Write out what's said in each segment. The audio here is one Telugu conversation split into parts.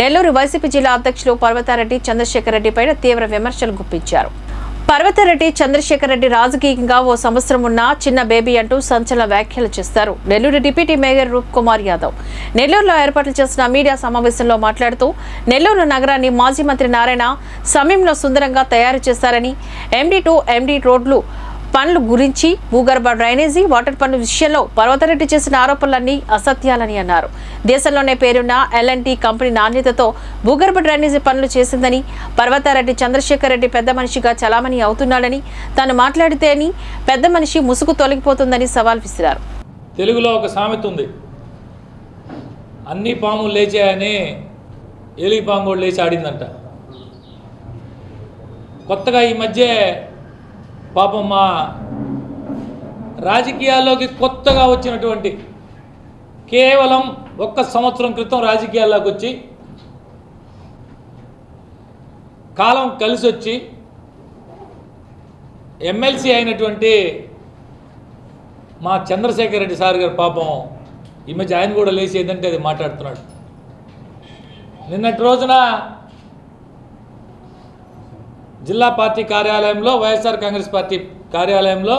నెల్లూరు వైసీపీ జిల్లా అధ్యక్షులు పర్వతారెడ్డి చంద్రశేఖర్ రెడ్డి పైన తీవ్ర విమర్శలు గుప్పించారు. పర్వతరెడ్డి చంద్రశేఖర్ రెడ్డి రాజకీయంగా ఓ సంవత్సరం ఉన్న చిన్న బేబీ అంటూ సంచలన వ్యాఖ్యలు చేస్తారు. నెల్లూరు డిప్యూటీ మేయర్ రూప్ కుమార్ యాదవ్ నెల్లూరులో ఏర్పాట్లు చేసిన మీడియా సమావేశంలో మాట్లాడుతూ నెల్లూరు నగరాన్ని మాజీ మంత్రి నారాయణ సమయంలో సుందరంగా తయారు చేశారని ఎండీ టు ఎండీ రోడ్లు పనుల గురించి భూగర్భ డ్రైనేజీ వాటర్ పనుల విషయంలో పర్వతరెడ్డి చేసిన ఆరోపణలన్నీ అసత్యాలని అన్నారు. దేశంలోనే పేరున్న ఎల్ఎన్టీ కంపెనీ నాణ్యతతో భూగర్భ డ్రైనేజీ పనులు చేసిందని పర్వతారెడ్డి చంద్రశేఖర్ రెడ్డి పెద్ద మనిషిగా చలామణి అవుతున్నాడని తాను మాట్లాడితేని పెద్ద మనిషి ముసుగు తొలగిపోతుందని సవాల్ విసిరారు. తెలుగులో ఒక సామెత ఉంది. అన్ని పాములు లేచాయని ఎలిగి పాము కూడా లేచి ఆడిందంట. కొత్తగా ఈ మధ్య పాపం మా రాజకీయాల్లోకి కొత్తగా వచ్చినటువంటి కేవలం ఒక్క సంవత్సరం క్రితం రాజకీయాల్లోకి వచ్చి కాలం కలిసి వచ్చి ఎమ్మెల్సీ అయినటువంటి మా చంద్రశేఖర్ రెడ్డి సార్ గారు పాపం ఈ మధ్య ఆయన కూడా లేచి ఏదంటే అది మాట్లాడుతున్నాడు. నిన్నటి రోజున జిల్లా పార్టీ కార్యాలయంలో వైఎస్ఆర్ కాంగ్రెస్ పార్టీ కార్యాలయంలో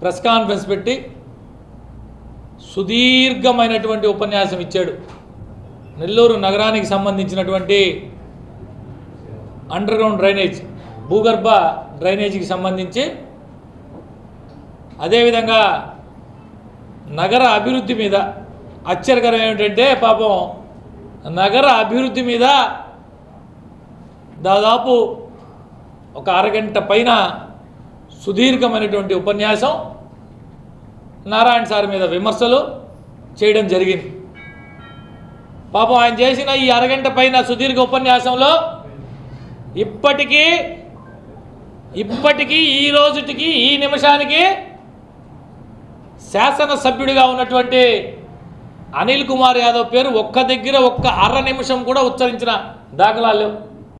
ప్రెస్ కాన్ఫరెన్స్ పెట్టి సుదీర్ఘమైనటువంటి ఉపన్యాసం ఇచ్చాడు. నెల్లూరు నగరానికి సంబంధించినటువంటి అండర్ గ్రౌండ్ డ్రైనేజ్ భూగర్భ డ్రైనేజీకి సంబంధించి అదేవిధంగా నగర అభివృద్ధి మీద ఆశ్చర్యకరం ఏమిటంటే పాపం నగర అభివృద్ధి మీద దాదాపు ఒక అరగంట పైన సుదీర్ఘమైనటువంటి ఉపన్యాసం నారాయణ సార్ మీద విమర్శలు చేయడం జరిగింది. పాపం ఆయన చేసిన ఈ అరగంట పైన సుదీర్ఘ ఉపన్యాసంలో ఇప్పటికీ ఇప్పటికీ ఈ రోజుటికి ఈ నిమిషానికి శాసనసభ్యుడిగా ఉన్నటువంటి అనిల్ కుమార్ యాదవ్ పేరు ఒక్క దగ్గర ఒక్క అర నిమిషం కూడా ఉచ్చరించిన దాఖలాలు లేవు.